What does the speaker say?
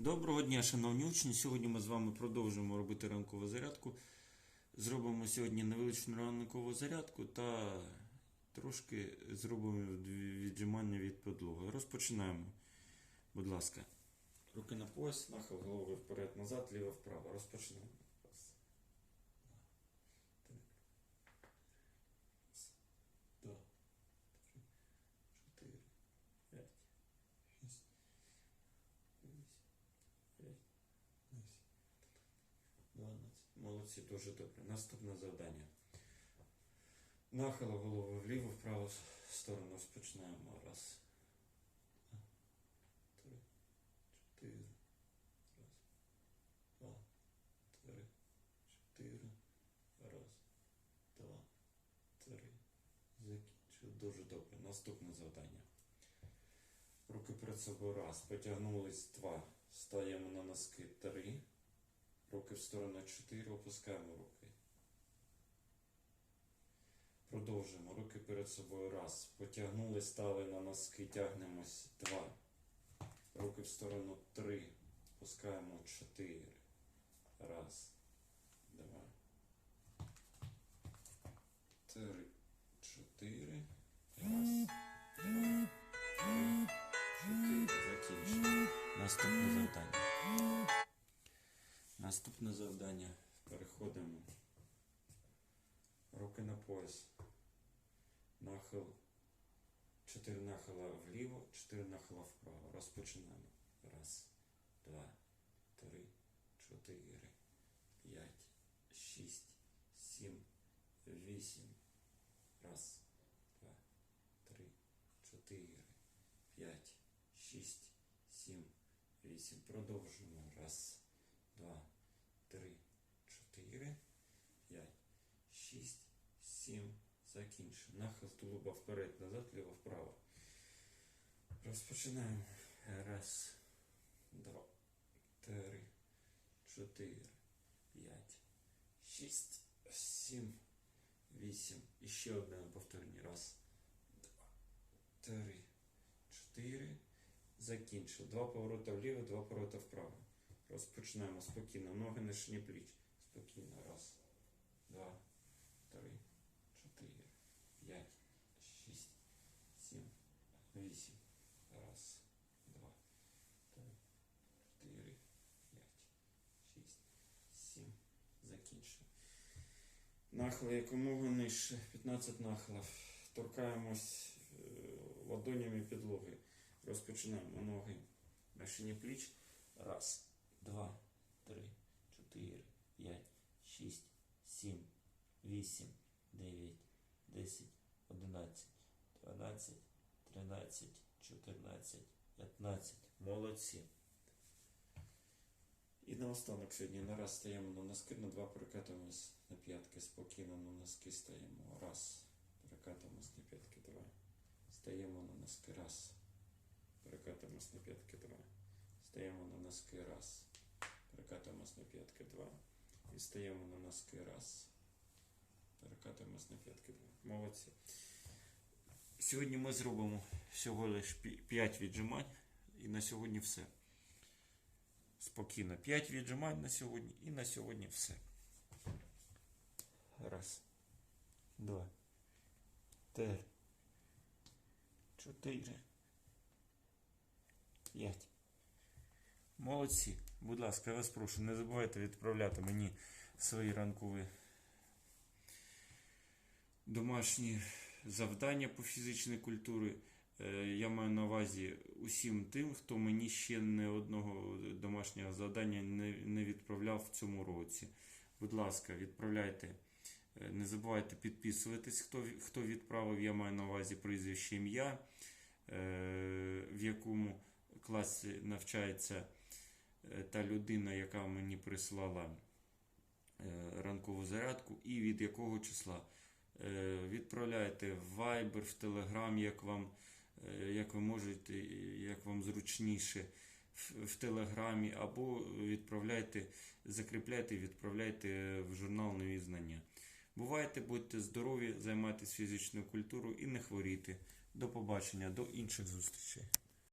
Доброго дня, шановні учні. Сьогодні ми з вами продовжуємо робити ранкову зарядку. Зробимо сьогодні невеличку ранкову зарядку та трошки зробимо віджимання від подлоги. Розпочинаємо. Будь ласка. Руки на пояс, нахил голови вперед, назад, ліво, вправо. Розпочинаємо. Раз, два, три. Раз, два, три, чотири, п'ять, шість, вісім, дев'ять, десять, дванадцять. Молодці, дуже добре. Наступне завдання. Нахило голови вліво, вправо сторону розпочинаємо. Раз, три, чотири. Раз, два, три, чотири. Раз, два, три. Закінчив. Дуже добре. Наступне завдання. Руки перед собою раз. Потягнулись два. Стаємо на носки три. Руки в сторону чотири. Опускаємо руки. Продовжуємо. Руки перед собою раз. Потягнули, стали на носки, тягнемось два. Руки в сторону три. Опускаємо чотири. Раз. Два. Три. Чотири. Наступне завдання. Переходимо. Руки на пояс. Нахил. Чотири нахила вліво, чотири нахила вправо. Розпочинаємо. Раз, два, три, чотири, п'ять, шість, сім, вісім. Раз, два, три, чотири, п'ять, шість, сім, вісім. Продовжуємо. Раз, два, три, чотири, п'ять, шість, сім. Закінчимо. Нахил вперед, назад, ліво, вправо. Розпочинаємо. Раз, два, три, чотири, п'ять, шість, сім, вісім. І ще одне повторення. Раз, два, три, чотири. Закінчив. Два поворота вліво, два поворота вправо. Розпочинаємо спокійно. Ноги на шині пліч. Спокійно. Раз, два, три, чотири, п'ять, шість, сім, вісім. Раз, два, три, чотири, п'ять, шість, сім. Закінчив. Нахили якомога нижче. 15 нахилів. Торкаємось е, ладонями підлоги. Розпочинаємо ноги на шині пліч. Раз, два, три, чотири, п'ять, шість, сім, вісім, дев'ять, десять, одинадцять, дванадцять, тринадцять, чотирнадцять, п'ятнадцять. Молодці. Наостанок сьогодні на раз стаємо на носки, на два перекатуємось на п'ятки, спокійно на носки стаємо. Раз. Перекатуємось на п'ятки, два. Стаємо на носки, раз. Перекатуємось на п'ятки, два. Стаємо на носки, раз. Перекатуємось на п'ятки, два. І стаємо на носки, раз. Перекатуємось на п'ятки, два. Молодці. Сьогодні ми зробимо всього лише 5 віджимань. І на сьогодні все. Спокійно. 5 віджимань на сьогодні і на сьогодні все. Раз. Два. Три. Чотири. П'ять. Молодці. Будь ласка, я вас прошу, не забувайте відправляти мені свої ранкові домашні завдання по фізичній культурі. Е, Я маю на увазі усім тим, хто мені ще не одного домашнього завдання не, відправляв в цьому році. Будь ласка, відправляйте. Е, Не забувайте підписуватись, хто, хто відправив. Я маю на увазі прізвище ім'я, е, в якому класі навчається та людина, яка мені прислала ранкову зарядку, і від якого числа. Відправляйте в Viber, в Telegram, як вам, як ви можете, як вам зручніше в, Телеграмі, або відправляйте, закріпляйте і відправляйте в журнал Нові знання. Бувайте, будьте здорові, займайтесь фізичною культурою і не хворійте. До побачення, до інших зустрічей.